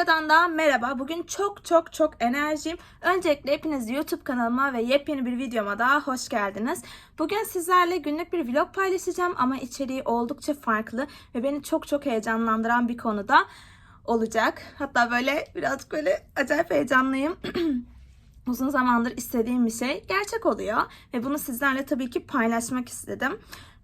videodan daha merhaba. Bugün çok çok çok enerjiyim. Öncelikle hepiniz YouTube kanalıma ve yepyeni bir videoma daha hoş geldiniz. Bugün sizlerle günlük bir vlog paylaşacağım ama içeriği oldukça farklı ve beni çok çok heyecanlandıran bir konuda olacak. Hatta böyle birazcık böyle acayip heyecanlıyım. Uzun zamandır istediğim bir şey gerçek oluyor ve bunu sizlerle tabii ki paylaşmak istedim.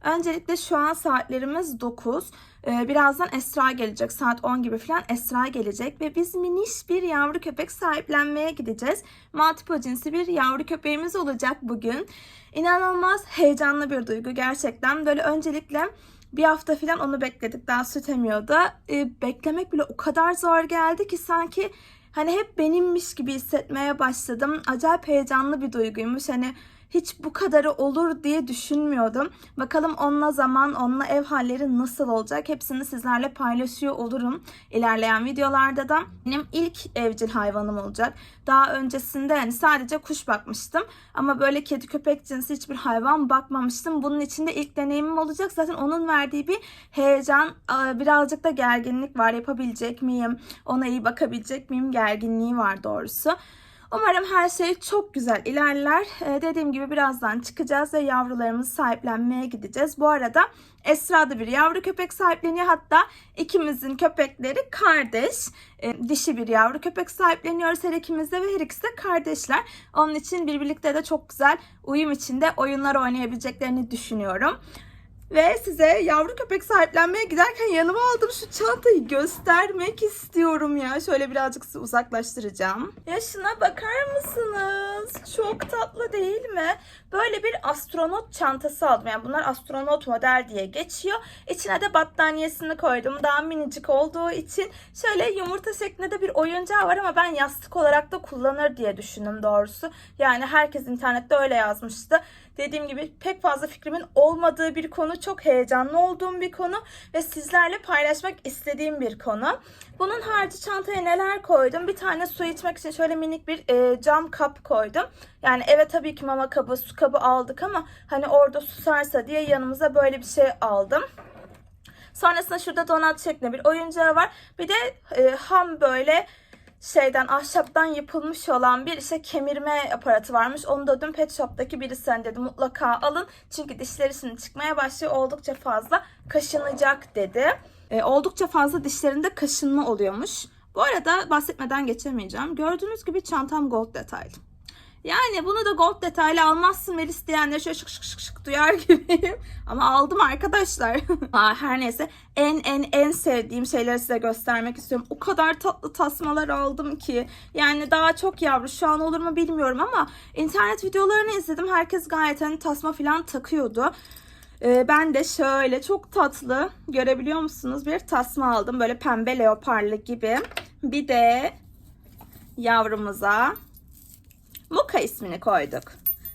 Öncelikle şu an saatlerimiz 9. Ee, birazdan Esra gelecek. Saat 10 gibi falan Esra gelecek. Ve biz miniş bir yavru köpek sahiplenmeye gideceğiz. Maltipo cinsi bir yavru köpeğimiz olacak bugün. İnanılmaz heyecanlı bir duygu gerçekten. Böyle öncelikle bir hafta falan onu bekledik. Daha süt emiyordu. Ee, beklemek bile o kadar zor geldi ki sanki hani hep benimmiş gibi hissetmeye başladım. Acayip heyecanlı bir duyguymuş. Hani hiç bu kadarı olur diye düşünmüyordum. Bakalım onunla zaman, onunla ev halleri nasıl olacak? Hepsini sizlerle paylaşıyor olurum ilerleyen videolarda da. Benim ilk evcil hayvanım olacak. Daha öncesinde yani sadece kuş bakmıştım. Ama böyle kedi köpek cinsi hiçbir hayvan bakmamıştım. Bunun için de ilk deneyimim olacak. Zaten onun verdiği bir heyecan, birazcık da gerginlik var. Yapabilecek miyim? Ona iyi bakabilecek miyim? Gerginliği var doğrusu. Umarım her şey çok güzel ilerler. Ee, dediğim gibi birazdan çıkacağız ve yavrularımızı sahiplenmeye gideceğiz. Bu arada Esra da bir yavru köpek sahipleniyor. Hatta ikimizin köpekleri kardeş. Ee, dişi bir yavru köpek sahipleniyoruz her ikimiz de ve her ikisi de kardeşler. Onun için bir de çok güzel uyum içinde oyunlar oynayabileceklerini düşünüyorum. Ve size yavru köpek sahiplenmeye giderken yanıma aldığım şu çantayı göstermek istiyorum ya. Şöyle birazcık sizi uzaklaştıracağım. Ya şuna bakar mısınız? Çok tatlı değil mi? Böyle bir astronot çantası aldım. Yani bunlar astronot model diye geçiyor. İçine de battaniyesini koydum. Daha minicik olduğu için. Şöyle yumurta şeklinde de bir oyuncağı var ama ben yastık olarak da kullanır diye düşündüm doğrusu. Yani herkes internette öyle yazmıştı. Dediğim gibi pek fazla fikrimin olmadığı bir konu. Çok heyecanlı olduğum bir konu. Ve sizlerle paylaşmak istediğim bir konu. Bunun harici çantaya neler koydum? Bir tane su içmek için şöyle minik bir e, cam kap koydum. Yani eve tabii ki mama kabı, su kabı aldık ama hani orada susarsa diye yanımıza böyle bir şey aldım. Sonrasında şurada donat şeklinde bir oyuncağı var. Bir de e, ham böyle şeyden ahşaptan yapılmış olan bir işte kemirme aparatı varmış. Onu da dün pet shop'taki birisi dedi mutlaka alın. Çünkü dişleri şimdi çıkmaya başlıyor. Oldukça fazla kaşınacak dedi. E, oldukça fazla dişlerinde kaşınma oluyormuş. Bu arada bahsetmeden geçemeyeceğim. Gördüğünüz gibi çantam gold detaylı. Yani bunu da gold detaylı almazsın Melis diyenleri şöyle şık şık şık şık duyar gibiyim. Ama aldım arkadaşlar. Her neyse en en en sevdiğim şeyleri size göstermek istiyorum. O kadar tatlı tasmalar aldım ki. Yani daha çok yavru şu an olur mu bilmiyorum ama internet videolarını izledim. Herkes gayet hani tasma falan takıyordu. Ee, ben de şöyle çok tatlı görebiliyor musunuz bir tasma aldım. Böyle pembe leoparlı gibi. Bir de yavrumuza Moka ismini koyduk.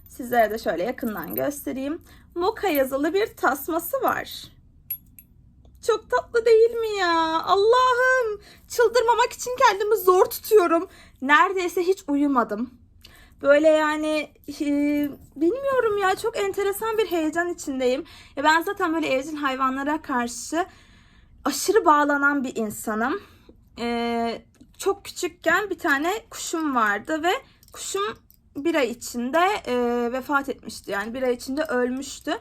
Sizlere de şöyle yakından göstereyim. Moka yazılı bir tasması var. Çok tatlı değil mi ya? Allah'ım! Çıldırmamak için kendimi zor tutuyorum. Neredeyse hiç uyumadım. Böyle yani e, bilmiyorum ya çok enteresan bir heyecan içindeyim. Ya ben zaten böyle evcil hayvanlara karşı aşırı bağlanan bir insanım. E, çok küçükken bir tane kuşum vardı ve Kuşum bir ay içinde e, vefat etmişti. Yani bir ay içinde ölmüştü.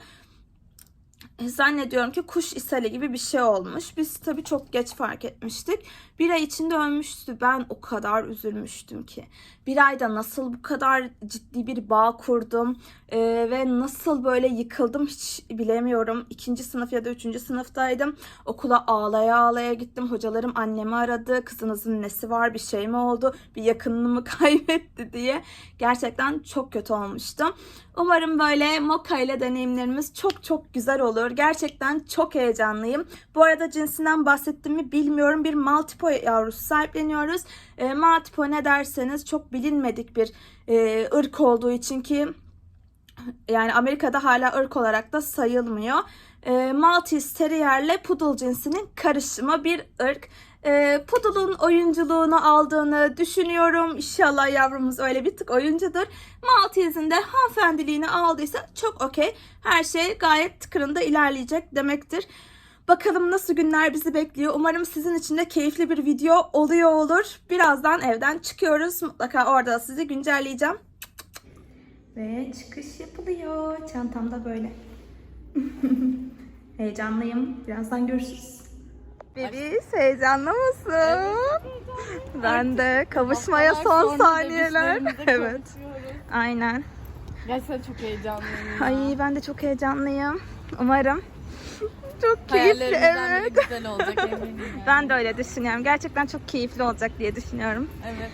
Zannediyorum ki kuş ishali gibi bir şey olmuş. Biz tabii çok geç fark etmiştik. Bir ay içinde ölmüştü. Ben o kadar üzülmüştüm ki. Bir ayda nasıl bu kadar ciddi bir bağ kurdum e, ve nasıl böyle yıkıldım hiç bilemiyorum. İkinci sınıf ya da üçüncü sınıftaydım. Okula ağlaya ağlaya gittim. Hocalarım annemi aradı. Kızınızın nesi var bir şey mi oldu? Bir yakınını mı kaybetti diye. Gerçekten çok kötü olmuştum. Umarım böyle Moka ile deneyimlerimiz çok çok güzel olur. Gerçekten çok heyecanlıyım. Bu arada cinsinden bahsettim mi bilmiyorum. Bir Maltipo yavrusu sahipleniyoruz. E, Maltipo ne derseniz çok bilinmedik bir e, ırk olduğu için ki yani Amerika'da hala ırk olarak da sayılmıyor. E, Maltese Terrier ile Poodle cinsinin karışımı bir ırk. E, Poodle'un oyunculuğunu aldığını düşünüyorum. İnşallah yavrumuz öyle bir tık oyuncudur. Maltese'in de hanımefendiliğini aldıysa çok okey. Her şey gayet tıkırında ilerleyecek demektir. Bakalım nasıl günler bizi bekliyor. Umarım sizin için de keyifli bir video oluyor olur. Birazdan evden çıkıyoruz. Mutlaka orada sizi güncelleyeceğim. Ve çıkış yapılıyor. Çantam da böyle. Heyecanlıyım. Birazdan görüşürüz. Bebiş heyecanlı mısın? Ben de kavuşmaya son saniyeler. Evet. Aynen. Gerçekten çok heyecanlıyım. ya. Ay ben de çok heyecanlıyım. Umarım. Çok keyifli evet. güzel olacak eminim yani. Ben de öyle düşünüyorum. Gerçekten çok keyifli olacak diye düşünüyorum. Evet.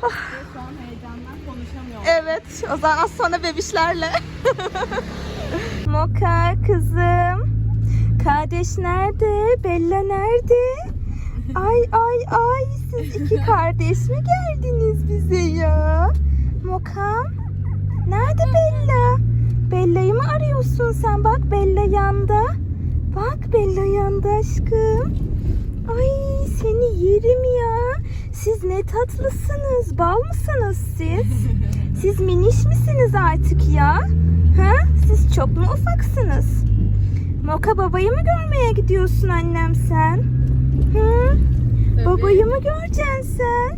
Şu an heyecandan konuşamıyorum. Evet, o zaman az sonra bebişlerle. Moka kızım. Kardeş nerede? Bella nerede? Ay ay ay siz iki kardeş mi geldiniz bize ya? Mokam. Nerede Bella? Bella'yı mı arıyorsun sen? Bak Bella yanda. Bak Bella yanda aşkım. Ay seni yerim ya. Siz ne tatlısınız. Bal mısınız siz? Siz miniş misiniz artık ya? Ha? Siz çok mu ufaksınız? Moka babayı mı görmeye gidiyorsun annem sen? Hı? Tabii. Babayı mı göreceksin sen?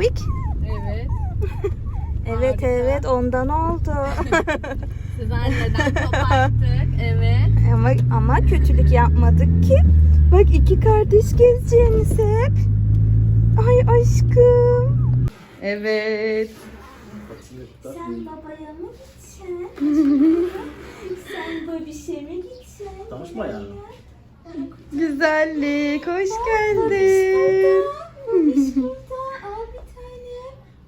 Wik. Evet. Evet Harika. evet ondan oldu. Siz anneden koparttık. Evet. ama ama kötülük yapmadık ki. Bak iki kardeş gezeceğiniz hep. Ay aşkım. Evet. Sen babaya mı? Sen babişe mi gideceksin? Tanışma ya. Güzellik, hoş geldin. Babiş burada. Al bir tane.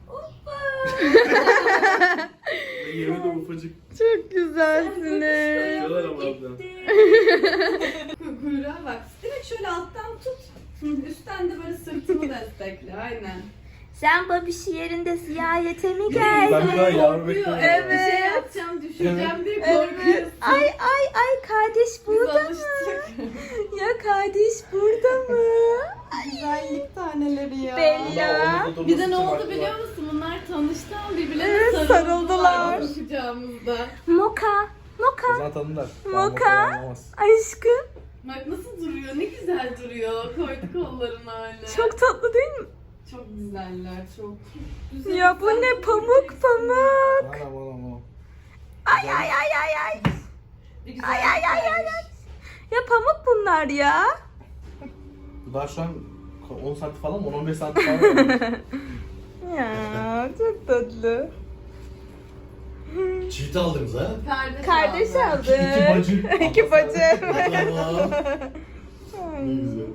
Hoppa. Yemi de ufacık. Çok güzelsiniz. Diyorlar ama abla. Kuyruğa bak. Direkt şöyle alttan tut. Üstten de böyle sırtını destekle. Aynen. Sen babişi yerinde ziyarete mi Ben geldin? daha yavru bekliyorum. Evet. Bir şey yapacağım, düşeceğim diye Evet. korkuyorsun. Ay ay ay kardeş Biz burada mı? Ya kardeş burada mı? Güzellik taneleri ya. Bella. Bir de ne oldu biliyor musun? Bunlar tanıştı ama birbirlerine Evet, sarıldılar. sarıldılar. Kucağımızda. Moka, Moka, Zaten tanıdılar. Moka, aşkım. Bak nasıl duruyor, ne güzel duruyor. Koydu kollarını öyle. Çok tatlı değil mi? Çok güzeller, çok. Güzel, Ya bu ne pamuk pamuk. Anam anam anam. Ay ay ay ay ay. Bir güzel Ay ay ay ay ay. Ya pamuk bunlar ya. Bu daha şu an 10 santim falan mı? 10-15 santim falan. Ya çok tatlı. Çift aldınız ha? Kardeş, Kardeş aldı. aldı. İki bacı. İki bacı. Tamam. Ne güzel.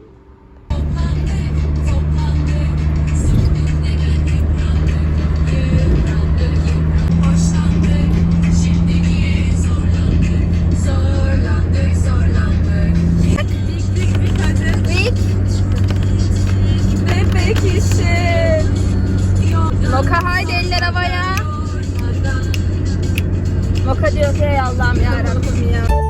Moka haydi eller havaya. Moka diyor ki ey Allah'ım yarabbim ya.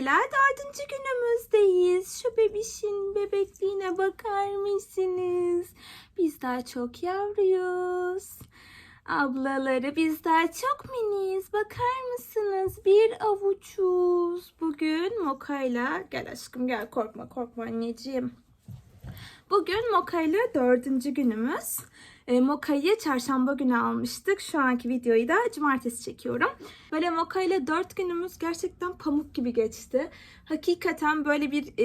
Moka'yla dördüncü günümüzdeyiz. Şu bebişin bebekliğine bakar mısınız? Biz daha çok yavruyuz. Ablaları biz daha çok miniyiz. Bakar mısınız? Bir avuçuz. Bugün Moka'yla gel aşkım gel korkma korkma anneciğim. Bugün Moka ile dördüncü günümüz. E, Moka'yı çarşamba günü almıştık. Şu anki videoyu da cumartesi çekiyorum. Böyle Moka ile dört günümüz gerçekten pamuk gibi geçti. Hakikaten böyle bir e,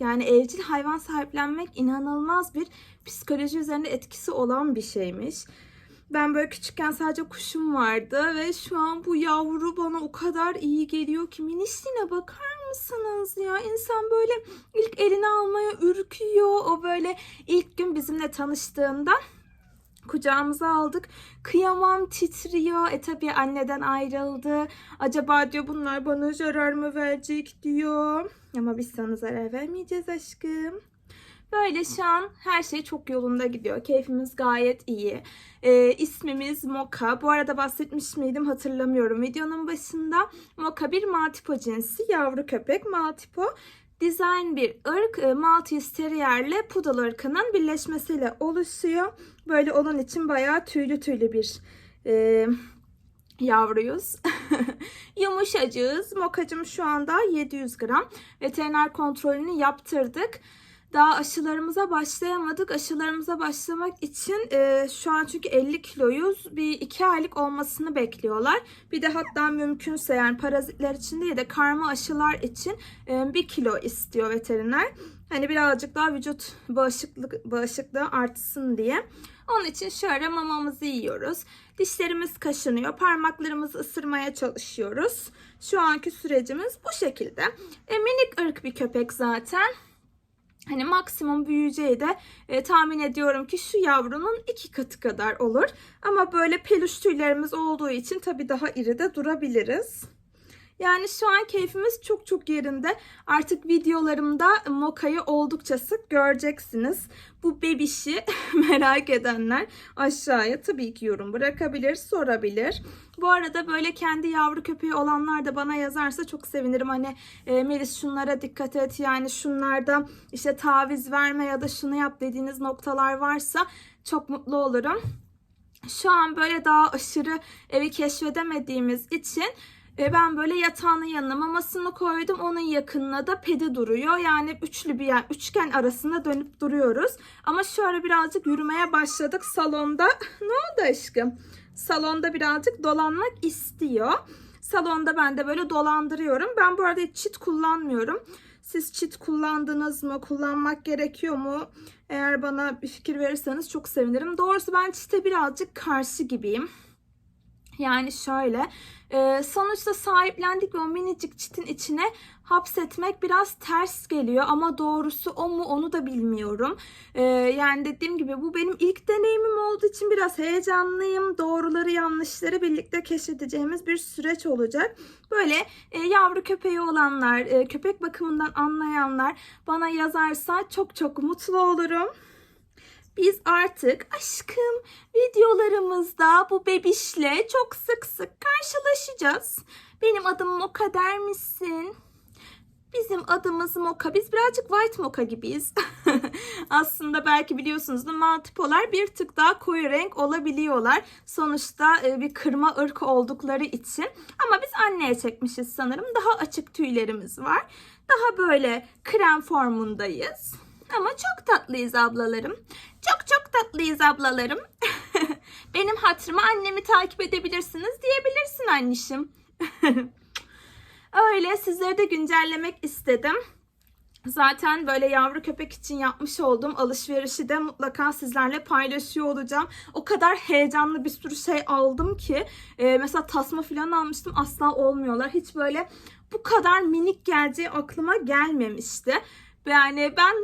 yani evcil hayvan sahiplenmek inanılmaz bir psikoloji üzerinde etkisi olan bir şeymiş. Ben böyle küçükken sadece kuşum vardı ve şu an bu yavru bana o kadar iyi geliyor ki minişliğine bakar mısınız ya? İnsan böyle ilk eline almaya ürküyor. O böyle ilk gün bizimle tanıştığında kucağımıza aldık. Kıyamam titriyor. E tabii anneden ayrıldı. Acaba diyor bunlar bana zarar mı verecek diyor. Ama biz sana zarar vermeyeceğiz aşkım. Böyle şu an her şey çok yolunda gidiyor. Keyfimiz gayet iyi. Ee, ismimiz Moka. Bu arada bahsetmiş miydim hatırlamıyorum. Videonun başında Moka bir Maltipo cinsi yavru köpek. Maltipo Design bir ırk e, Maltese Terrier'le Poodle ırkının birleşmesiyle oluşuyor. Böyle onun için bayağı tüylü tüylü bir e, yavruyuz. Yumuşacığız. Mokacım şu anda 700 gram. Veteriner kontrolünü yaptırdık. Daha aşılarımıza başlayamadık. Aşılarımıza başlamak için e, şu an çünkü 50 kiloyuz. Bir 2 aylık olmasını bekliyorlar. Bir de hatta mümkünse yani parazitler için değil de karma aşılar için e, 1 kilo istiyor veteriner. Hani birazcık daha vücut bağışıklık, bağışıklığı artsın diye. Onun için şöyle mamamızı yiyoruz. Dişlerimiz kaşınıyor. Parmaklarımızı ısırmaya çalışıyoruz. Şu anki sürecimiz bu şekilde. E, minik ırk bir köpek zaten. Hani maksimum büyüyeceği de e, tahmin ediyorum ki şu yavrunun iki katı kadar olur. Ama böyle peluş tüylerimiz olduğu için tabii daha iri de durabiliriz. Yani şu an keyfimiz çok çok yerinde. Artık videolarımda Moka'yı oldukça sık göreceksiniz. Bu bebişi merak edenler aşağıya tabii ki yorum bırakabilir, sorabilir. Bu arada böyle kendi yavru köpeği olanlar da bana yazarsa çok sevinirim. Hani e, Melis şunlara dikkat et yani şunlarda işte taviz verme ya da şunu yap dediğiniz noktalar varsa çok mutlu olurum. Şu an böyle daha aşırı evi keşfedemediğimiz için e, ben böyle yatağının yanına mamasını koydum. Onun yakınına da pedi duruyor. Yani üçlü bir yer, üçgen arasında dönüp duruyoruz. Ama şu ara birazcık yürümeye başladık salonda. ne oldu aşkım? Salonda birazcık dolanmak istiyor. Salonda ben de böyle dolandırıyorum. Ben bu arada hiç çit kullanmıyorum. Siz çit kullandınız mı? Kullanmak gerekiyor mu? Eğer bana bir fikir verirseniz çok sevinirim. Doğrusu ben çite birazcık karşı gibiyim. Yani şöyle e, sonuçta sahiplendik ve o minicik çitin içine hapsetmek biraz ters geliyor ama doğrusu o mu onu da bilmiyorum. E, yani dediğim gibi bu benim ilk deneyimim olduğu için biraz heyecanlıyım. Doğruları yanlışları birlikte keşfedeceğimiz bir süreç olacak. Böyle e, yavru köpeği olanlar, e, köpek bakımından anlayanlar bana yazarsa çok çok mutlu olurum. Biz artık aşkım videolarımızda bu bebişle çok sık sık karşılaşacağız. Benim adım Moka der misin? Bizim adımız Moka. Biz birazcık white moka gibiyiz. Aslında belki biliyorsunuzdur multipolar bir tık daha koyu renk olabiliyorlar. Sonuçta e, bir kırma ırk oldukları için. Ama biz anneye çekmişiz sanırım. Daha açık tüylerimiz var. Daha böyle krem formundayız. Ama çok tatlıyız ablalarım. Çok çok tatlıyız ablalarım. Benim hatırıma annemi takip edebilirsiniz diyebilirsin annişim. Öyle sizleri de güncellemek istedim. Zaten böyle yavru köpek için yapmış olduğum alışverişi de mutlaka sizlerle paylaşıyor olacağım. O kadar heyecanlı bir sürü şey aldım ki. e, mesela tasma falan almıştım asla olmuyorlar. Hiç böyle bu kadar minik geleceği aklıma gelmemişti. Yani ben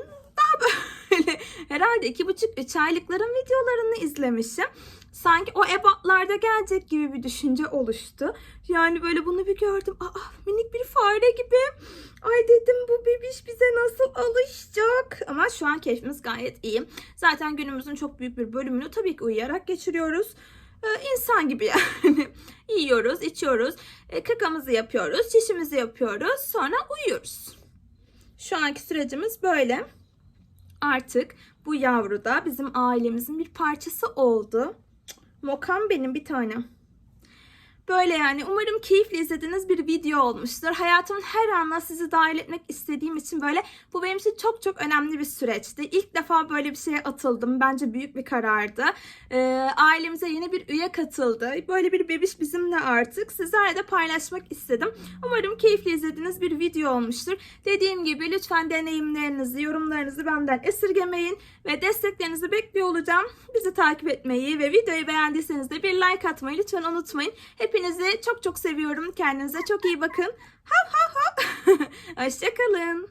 böyle herhalde iki buçuk üç aylıkların videolarını izlemişim. Sanki o ebatlarda gelecek gibi bir düşünce oluştu. Yani böyle bunu bir gördüm. Aa minik bir fare gibi. Ay dedim bu bebiş bize nasıl alışacak? Ama şu an keyfimiz gayet iyi. Zaten günümüzün çok büyük bir bölümünü tabii ki uyuyarak geçiriyoruz. e, insan gibi yani. Yiyoruz, içiyoruz, e, kakamızı yapıyoruz, çişimizi yapıyoruz, sonra uyuyoruz. Şu anki sürecimiz böyle. Artık bu yavru da bizim ailemizin bir parçası oldu. Mokam benim bir tanem. Böyle yani umarım keyifle izlediğiniz bir video olmuştur. Hayatımın her anına sizi dahil etmek istediğim için böyle bu benim için çok çok önemli bir süreçti. İlk defa böyle bir şeye atıldım. Bence büyük bir karardı. Ee, ailemize yeni bir üye katıldı. Böyle bir bebiş bizimle artık. Sizlerle de paylaşmak istedim. Umarım keyifle izlediğiniz bir video olmuştur. Dediğim gibi lütfen deneyimlerinizi, yorumlarınızı benden esirgemeyin ve desteklerinizi bekliyor olacağım. Bizi takip etmeyi ve videoyu beğendiyseniz de bir like atmayı lütfen unutmayın. Hepinizi çok çok seviyorum. Kendinize çok iyi bakın. Hav hav hav. Hoşçakalın.